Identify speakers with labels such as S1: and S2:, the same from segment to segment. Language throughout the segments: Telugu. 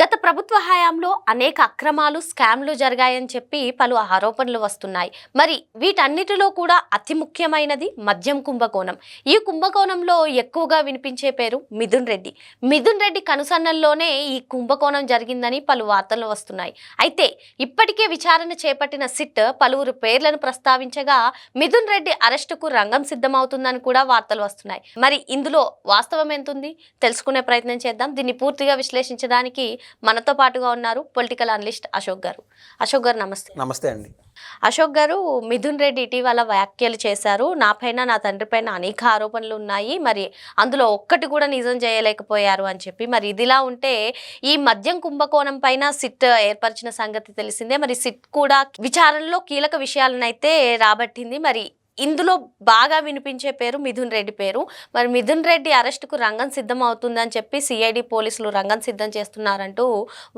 S1: గత ప్రభుత్వ హయాంలో అనేక అక్రమాలు స్కామ్లు జరిగాయని చెప్పి పలు ఆరోపణలు వస్తున్నాయి. మరి వీటన్నిటిలో కూడా అతి ముఖ్యమైనది మద్యం కుంభకోణం. ఈ కుంభకోణంలో ఎక్కువగా వినిపించే పేరు మిథున్ రెడ్డి. మిథున్ రెడ్డి కనుసన్నల్లోనే ఈ కుంభకోణం జరిగిందని పలు వార్తలు వస్తున్నాయి. అయితే ఇప్పటికే విచారణ చేపట్టిన సిట్ పలువురు పేర్లను ప్రస్తావించగా మిథున్ రెడ్డి అరెస్టుకు రంగం సిద్ధమవుతుందని కూడా వార్తలు వస్తున్నాయి. మరి ఇందులో వాస్తవం ఎంతుంది? తెలుసుకునే ప్రయత్నం చేద్దాం. దీన్ని పూర్తిగా విశ్లేషించడానికి మనతో పాటుగా ఉన్నారు పొలిటికల్ అనలిస్ట్ అశోక్ గారు. అశోక్ గారు నమస్తే.
S2: నమస్తే అండి.
S1: అశోక్ గారు మిథున్ రెడ్డి ఇటీవల వ్యాఖ్యలు చేశారు. నా పైన నా తండ్రి పైన అనేక ఆరోపణలు ఉన్నాయి. మరి అందులో ఒక్కటి కూడా నిజం చేయలేకపోయారు అని చెప్పి మరి ఇదిలా ఉంటే ఈ మద్యం కుంభకోణం పైన సిట్ ఏర్పరిచిన సంగతి తెలిసిందే. మరి సిట్ కూడా విచారణలో కీలక విషయాలను అయితే రాబట్టింది. మరి ఇందులో బాగా వినిపించే పేరు మిథున్ రెడ్డి పేరు. మరి మిథున్ రెడ్డి అరెస్టుకు రంగం సిద్ధం అవుతుందని చెప్పి సిఐడి పోలీసులు రంగం సిద్ధం చేస్తున్నారంటూ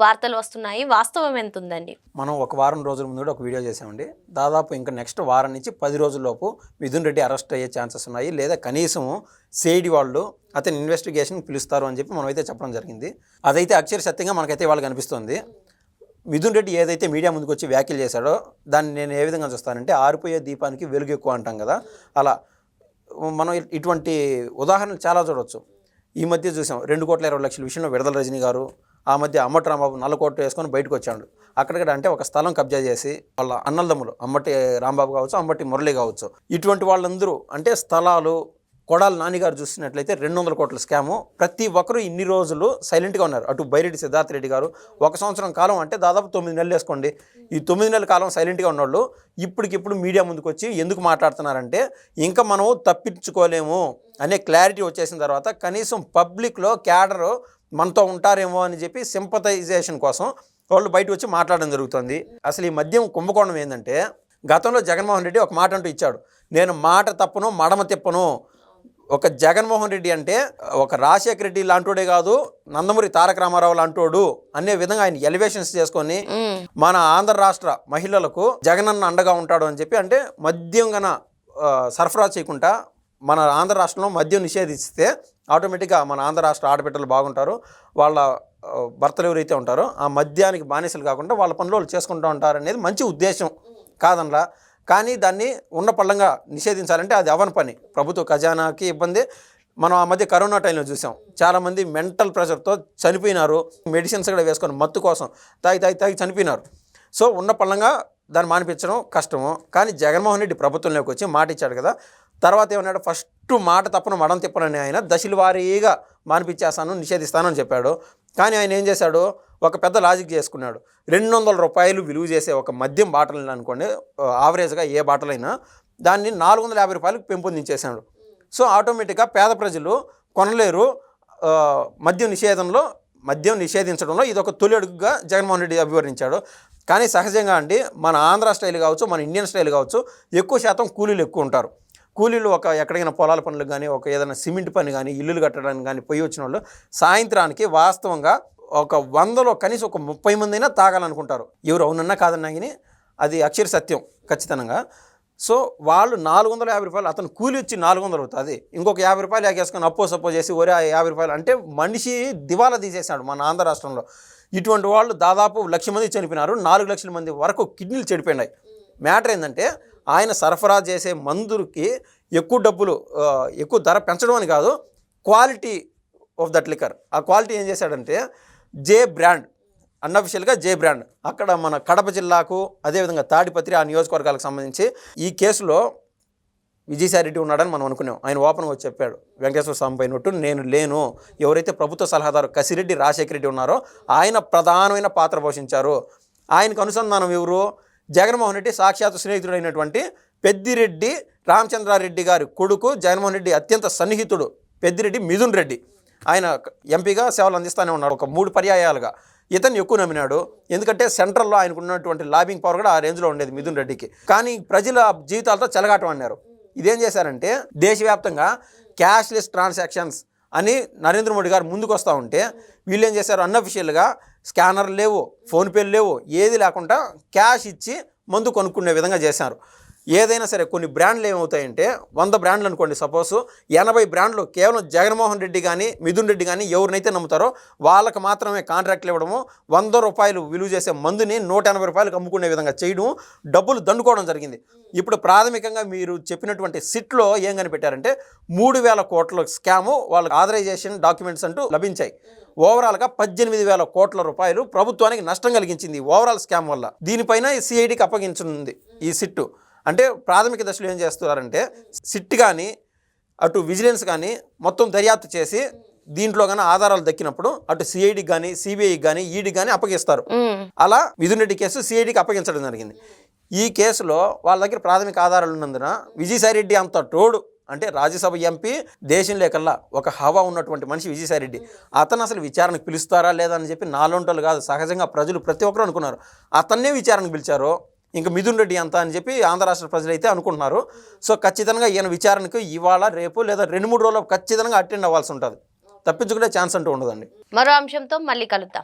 S1: వార్తలు వస్తున్నాయి. వాస్తవం ఎంత ఉందండి
S2: మనం ఒక వారం రోజుల ముందు కూడా ఒక వీడియో చేసామండి దాదాపు ఇంకా నెక్స్ట్ వారం నుంచి పది రోజుల్లోపు మిథున్ రెడ్డి అరెస్ట్ అయ్యే ఛాన్సెస్ ఉన్నాయి. లేదా కనీసం సేడి వాళ్ళు అతని ఇన్వెస్టిగేషన్ పిలుస్తారు అని చెప్పి మనం అయితే చెప్పడం జరిగింది. అదైతే అక్షర సత్యంగా మనకైతే వాళ్ళు కనిపిస్తుంది. మిథున్ రెడ్డి ఏదైతే మీడియా ముందుకు వచ్చి వ్యాఖ్యలు చేశాడో దాన్ని నేను ఏ విధంగా చూస్తానంటే ఆరిపోయే దీపానికి వెలుగు ఎక్కువ అంటాం కదా. అలా మనం ఇటువంటి ఉదాహరణలు చాలా చూడవచ్చు ఈ మధ్య చూసాం రెండు కోట్ల ఇరవై లక్షల విషయంలో విడదల రజనీ గారు ఆ మధ్య అమ్మటి రాంబాబు నల్ల కోట్లు వేసుకొని బయటకు వచ్చాడు అక్కడిక్కడ అంటే ఒక స్థలం కబ్జా చేసి వాళ్ళ అన్నలదమ్ములు అమ్మటి రాంబాబు కావచ్చు అమ్మటి మురళి కావచ్చు. ఇటువంటి వాళ్ళందరూ అంటే స్థలాలు కొడాల నానిగారు చూసినట్లయితే రెండు వందల కోట్ల స్కాము. ప్రతి ఒక్కరూ ఇన్ని రోజులు సైలెంట్గా ఉన్నారు. అటు బైరెడ్డి సిద్ధార్థ రెడ్డి గారు ఒక సంవత్సరం కాలం అంటే దాదాపు తొమ్మిది నెలలు వేసుకోండి. ఈ తొమ్మిది నెలల కాలం సైలెంట్గా ఉన్నోళ్ళు ఇప్పటికిప్పుడు మీడియా ముందుకు వచ్చి ఎందుకు మాట్లాడుతున్నారంటే ఇంకా మనం తప్పించుకోలేము అనే క్లారిటీ వచ్చేసిన తర్వాత కనీసం పబ్లిక్లో క్యాడరు మనతో ఉంటారేమో అని చెప్పి సింపథైజేషన్ కోసం వాళ్ళు బయట వచ్చి మాట్లాడడం జరుగుతుంది. అసలు ఈ మద్యం కుంభకోణం ఏంటంటే గతంలో జగన్మోహన్ రెడ్డి ఒక మాట అంటూ ఇచ్చాడు. నేను మాట తప్పను మడమ తిప్పను ఒక జగన్మోహన్ రెడ్డి అంటే ఒక రాజశేఖర రెడ్డి లాంటోడే కాదు నందమూరి తారక రామారావు లాంటోడు అనే విధంగా ఆయన ఎలివేషన్స్ చేసుకొని మన ఆంధ్ర రాష్ట్ర మహిళలకు జగనన్న అండగా ఉంటాడు అని చెప్పి అంటే మద్యం గన సరఫరా చేయకుండా మన ఆంధ్ర రాష్ట్రంలో మద్యం నిషేధిస్తే ఆటోమేటిక్గా మన ఆంధ్ర రాష్ట్ర ఆడబిడ్డలు బాగుంటారు వాళ్ళ భర్తలు ఎవరైతే ఉంటారో ఆ మద్యానికి బానిసలు కాకుండా వాళ్ళ పనులు వాళ్ళు చేసుకుంటూ ఉంటారు అనేది మంచి ఉద్దేశం. కాదనలా? కానీ దాన్ని ఉన్న పళ్ళంగా నిషేధించాలంటే అది అవని పని. ప్రభుత్వ ఖజానాకి ఇబ్బంది. మనం ఆ మధ్య కరోనా టైంలో చూసాం. చాలామంది మెంటల్ ప్రెషర్తో చనిపోయినారు. మెడిసిన్స్ కూడా వేసుకొని మత్తు కోసం తాగి తాగి తాగి చనిపోయినారు. సో ఉన్న పళ్ళంగా దాన్ని మానిపించడం కష్టము. కానీ జగన్మోహన్ రెడ్డి ప్రభుత్వంలోకి వచ్చి మాట ఇచ్చాడు కదా. తర్వాత ఏమన్నాడు? ఫస్ట్ మాట తప్పను మడం తిప్పనని ఆయన దశల వారీగా మానిపించేస్తాను నిషేధిస్తాను అని చెప్పాడు. కానీ ఆయన ఏం చేశాడు? ఒక పెద్ద లాజిక్ చేసుకున్నాడు. రెండు వందల రూపాయలు విలువ చేసే ఒక మద్యం బాటలు అనుకోండి ఆవరేజ్గా ఏ బాటలైనా దాన్ని నాలుగు వందల యాభై రూపాయలకు పెంపొందించేశాడు. సో ఆటోమేటిక్గా పేద ప్రజలు కొనలేరు. మద్యం నిషేధంలో మద్యం నిషేధించడంలో ఇది ఒక తొలి అడుగుగా జగన్మోహన్ రెడ్డి అభివర్ణించాడు. కానీ సహజంగా అండి మన ఆంధ్ర స్టైల్ కావచ్చు మన ఇండియన్ స్టైల్ కావచ్చు ఎక్కువ శాతం కూలీలు ఎక్కువ ఉంటారు. కూలీలు ఒక ఎక్కడైనా పొలాల పనులు కానీ ఒక ఏదైనా సిమెంట్ పని కానీ ఇల్లులు కట్టడానికి కానీ పోయి వచ్చిన వాళ్ళు సాయంత్రానికి వాస్తవంగా ఒక వందలో కనీసం ఒక ముప్పై మంది అయినా తాగాలనుకుంటారు. ఎవరు అవునన్నా కాదన్నా కానీ అది అక్షర సత్యం ఖచ్చితంగా. సో వాళ్ళు నాలుగు వందల యాభై రూపాయలు అతను కూలి వచ్చి నాలుగు వందలు అవుతుంది. ఇంకొక యాభై రూపాయలు ఎగేసుకొని అప్పో సప్పో చేసి ఒరే యాభై రూపాయలు అంటే మనిషి దివాలా తీసేసాడు మన ఆంధ్ర రాష్ట్రంలో. ఇటువంటి వాళ్ళు దాదాపు లక్ష మంది చనిపోయినారు నాలుగు లక్షల మంది వరకు కిడ్నీలు చెడిపోయినాయి. మ్యాటర్ ఏంటంటే ఆయన సరఫరా చేసే మందుకి ఎక్కువ డబ్బులు ఎక్కువ ధర పెంచడం అని కాదు క్వాలిటీ ఆఫ్ దట్ లిక్కర్. ఆ క్వాలిటీ ఏం చేశాడంటే జే బ్రాండ్ అన్అఫిషియల్గా జే బ్రాండ్. అక్కడ మన కడప జిల్లాకు అదేవిధంగా తాడిపత్రి ఆ నియోజకవర్గాలకు సంబంధించి ఈ కేసులో విజయసాయి రెడ్డి ఉన్నాడని మనం అనుకున్నాం. ఆయన ఓపెన్గా వచ్చి చెప్పాడు వెంకటేశ్వర స్వామి పైనట్టు నేను లేను. ఎవరైతే ప్రభుత్వ సలహాదారు కసిరెడ్డి రాజశేఖర రెడ్డి ఉన్నారో ఆయన ప్రధానమైన పాత్ర పోషించారు. ఆయనకు అనుసంధానం ఎవరు? జగన్మోహన్ రెడ్డి సాక్షాత్ స్నేహితుడైనటువంటి పెద్దిరెడ్డి రామచంద్రారెడ్డి గారి కొడుకు జగన్మోహన్ రెడ్డి అత్యంత సన్నిహితుడు పెద్దిరెడ్డి మిథున్ రెడ్డి. ఆయన ఎంపీగా సేవలు అందిస్తూనే ఉన్నాడు. ఒక మూడు పర్యాయాలుగా. ఇతను ఎక్కువ నమ్మినాడు. ఎందుకంటే సెంట్రల్లో ఆయనకు ఉన్నటువంటి లాబింగ్ పవర్ కూడా ఆ రేంజ్లో ఉండేది మిథున్ రెడ్డికి. కానీ ప్రజల జీవితాలతో చెలగాటం అన్నారు. ఇదేం చేశారంటే దేశవ్యాప్తంగా క్యాష్లెస్ ట్రాన్సాక్షన్స్ అని నరేంద్ర మోడీ గారు ముందుకు వస్తూ ఉంటే వీళ్ళు ఏం చేశారు? అన్అఫిషియల్గా స్కానర్ లేవు ఫోన్పేలు లేవు ఏది లేకుండా క్యాష్ ఇచ్చి మందు కొనుక్కునే విధంగా చేశారు. ఏదైనా సరే కొన్ని బ్రాండ్లు ఏమవుతాయంటే వంద బ్రాండ్లు అనుకోండి. సపోజ్ ఎనభై బ్రాండ్లు కేవలం జగన్మోహన్ రెడ్డి కానీ మిథున్ రెడ్డి కానీ ఎవరినైతే నమ్ముతారో వాళ్ళకి మాత్రమే కాంట్రాక్ట్లు ఇవ్వడము వంద రూపాయలు విలువ చేసే మందుని నూట ఎనభై రూపాయలకు అమ్ముకునే విధంగా చేయడం డబ్బులు దండుకోవడం జరిగింది. ఇప్పుడు ప్రాథమికంగా మీరు చెప్పినటువంటి సిట్లో ఏం కనిపెట్టారంటే మూడు వేల కోట్ల స్కాము వాళ్ళకి ఆథరైజేషన్ డాక్యుమెంట్స్ అంటూ లభించాయి. ఓవరాల్గా పద్దెనిమిది వేల కోట్ల రూపాయలు ప్రభుత్వానికి నష్టం కలిగించింది ఓవరాల్ స్కామ్ వల్ల. దీనిపైన సిఐడికి అప్పగించనుంది ఈ సిట్టు. అంటే ప్రాథమిక దశలో ఏం చేస్తున్నారంటే సిట్ కానీ అటు విజిలెన్స్ కానీ మొత్తం దర్యాప్తు చేసి దీంట్లో కానీ ఆధారాలు దక్కినప్పుడు అటు సిఐడికి కానీ సిబిఐకి కానీ ఈడీకి కానీ అప్పగిస్తారు. అలా మిథున్ రెడ్డి కేసు సిఐడికి అప్పగించడం జరిగింది. ఈ కేసులో వాళ్ళ దగ్గర ప్రాథమిక ఆధారాలు ఉన్నందున విజయసాయి రెడ్డి అంత తోడు అంటే రాజ్యసభ ఎంపీ దేశం లేకల్లా ఒక హవా ఉన్నటువంటి మనిషి విజయసాయి రెడ్డి అతను అసలు విచారణకు పిలుస్తారా లేదా అని చెప్పి నాలుంటలు కాదు సహజంగా ప్రజలు ప్రతి ఒక్కరు అనుకున్నారు. అతన్నే విచారణకు పిలిచారు ఇంకా మిథున్ రెడ్డి అంత అని చెప్పి ఆంధ్ర రాష్ట్ర ప్రజలు అయితే అనుకుంటున్నారు. సో ఖచ్చితంగా ఈయన విచారణకు ఇవాళ రేపు లేదా రెండు మూడు రోజులు ఖచ్చితంగా అటెండ్ అవ్వాల్సి ఉంటుంది. తప్పించుకునే ఛాన్స్ అంటూ ఉండదండి.
S1: మరో అంశంతో మళ్ళీ కలుద్దాం.